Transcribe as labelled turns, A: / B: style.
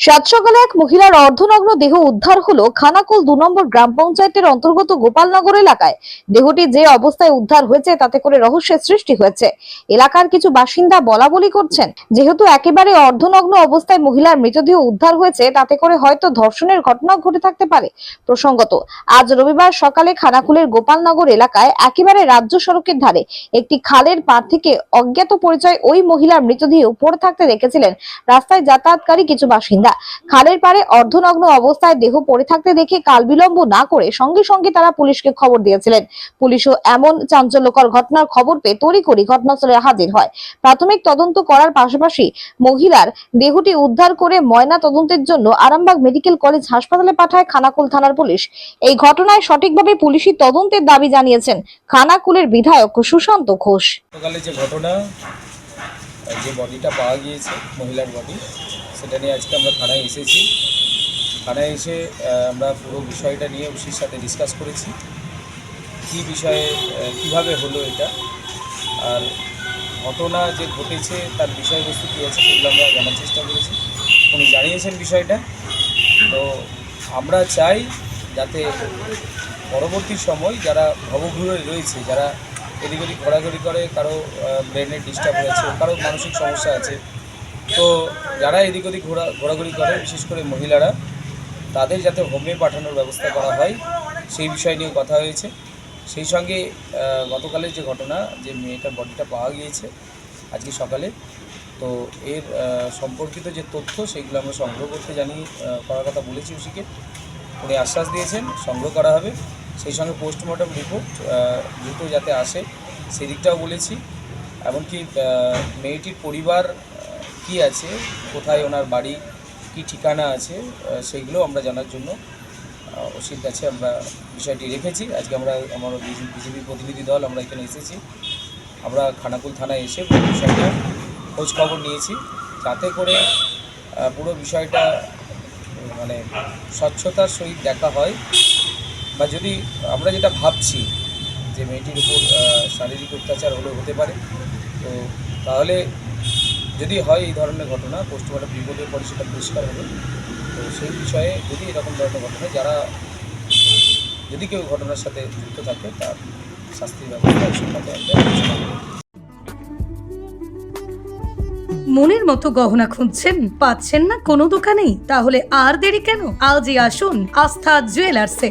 A: সাত সকালে এক মহিলার অর্ধনগ্ন দেহ উদ্ধার হলো খানাকুল দু নম্বর গ্রাম পঞ্চায়েতের অন্তর্গত গোপালনগর এলাকায়। দেহটি যে অবস্থায় উদ্ধার হয়েছে, তাতে করে রহস্যের সৃষ্টি হয়েছে। এলাকার কিছু বাসিন্দা বলা বলি করছেন, যেহেতু একেবারে অর্ধনগ্ন অবস্থায় মহিলার মৃতদেহ উদ্ধার হয়েছে, তাতে করে হয়তো ধর্ষণের ঘটনাও ঘটে থাকতে পারে। প্রসঙ্গত, আজ রবিবার সকালে খানাকুলের গোপালনগর এলাকায় একেবারে রাজ্য সড়কের ধারে একটি খালের পাড় থেকে অজ্ঞাত পরিচয় ওই মহিলার মৃতদেহ পড়ে থাকতে দেখেছিলেন। রাস্তায় যাতায়াতকারী কিছু বাসিন্দা। খালের পারে অর্ধনগ্ন অবস্থায় দেহ পড়ে থাকতে দেখে কাল বিলম্ব না করে সঙ্গে সঙ্গে তারা পুলিশকে খবর দিয়েছিলেন। পুলিশও এমন চাঞ্চল্যকর ঘটনার খবর পেয়ে তড়িঘড়ি ঘটনাস্থলে হাজির হয়। প্রাথমিক তদন্ত করার পাশাপাশি মহিলার দেহটি উদ্ধার করে ময়না তদন্তের জন্য আরামবাগ মেডিকেল কলেজ হাসপাতালে পাঠায় খানাকুল থানার পুলিশ। এই ঘটনায় সঠিকভাবে পুলিশি তদন্তের দাবি জানিয়েছেন খানাকুলের বিধায়ক সুশান্ত ঘোষ।
B: যে বডিটা পাওয়া গিয়েছে, মহিলার বডি সেটা নিয়ে আজকে আমরা থানায় এসেছি। থানায় এসে আমরা পুরো বিষয়টা নিয়ে ওসির সাথে ডিসকাস করেছি। কী বিষয়ে কীভাবে হলো এটা, আর ঘটনা যে ঘটেছে, তার বিষয়বস্তু কী আছে সেগুলো আমরা জানার চেষ্টা করেছি। উনি জানিয়েছেন বিষয়টা। তো আমরা চাই যাতে পরবর্তী সময় যারা ভবঘুরে রয়েছে, যারা এদিক ওদিক ঘোরাঘুরি করে, কারও ব্রেনের ডিস্টার্ব হয়েছে, কারও মানসিক সমস্যা আছে। তো যারা এদিক ওদিক ঘোরা, ঘোরাঘুরি করে, বিশেষ করে মহিলারা, তাদের যাতে হোমে পাঠানোর ব্যবস্থা করা হয়, সেই বিষয় নিয়েও কথা হয়েছে। সেই সঙ্গে গতকালের যে ঘটনা, যে মেয়েটার বডিটা পাওয়া গিয়েছে, আজকে সকালে, তো এর সম্পর্কিত যে তথ্য, সেগুলো আমরা সংগ্রহ করতে জানি করার কথা বলেছি ওসিকে। উনি আশ্বাস দিয়েছেন, সংগ্রহ করা হবে। সেই সঙ্গে পোস্টমর্টম রিপোর্ট দ্রুত যাতে আসে সেই দিকটাও বলেছি। এমনকি মেয়েটির পরিবার কি আছে, কোথায় ওনার বাড়ি, কি ঠিকানা আছে সেইগুলো আমরা জানার জন্য ওসির কাছে আমরা বিষয়টি রেখেছি। আজকে আমরা, আমার বিজেপি প্রতিনিধি দল, আমরা এখানে এসেছি। আমরা খানাকুল থানায় এসে পুরো বিষয়টা খোঁজখবর নিয়েছি। যাতে করে পুরো বিষয়টা মানে স্বচ্ছতার সহিত দেখা হয়। বা যদি আমরা যেটা ভাবছি যে মেয়েটির উপর শারীরিক অত্যাচার হলেও হতে পারে, তো তাহলে যদি হয় এই ধরনের ঘটনা, পোস্টমর্টম রিপোর্টের পরে সেটা পরিষ্কার হবে। তো সেই বিষয়ে যদি এরকম ধরনের ঘটনা যারা যদি কেউ ঘটনার সাথে যুক্ত থাকে, তার শাস্তির ব্যবস্থা।
C: মনের মতো গহনা খুঁজছেন? পাচ্ছেন না? কোনো দোকানেই? তাহলে আর দেরি কেন? আজই আসুন আস্থা জুয়েলার্সে।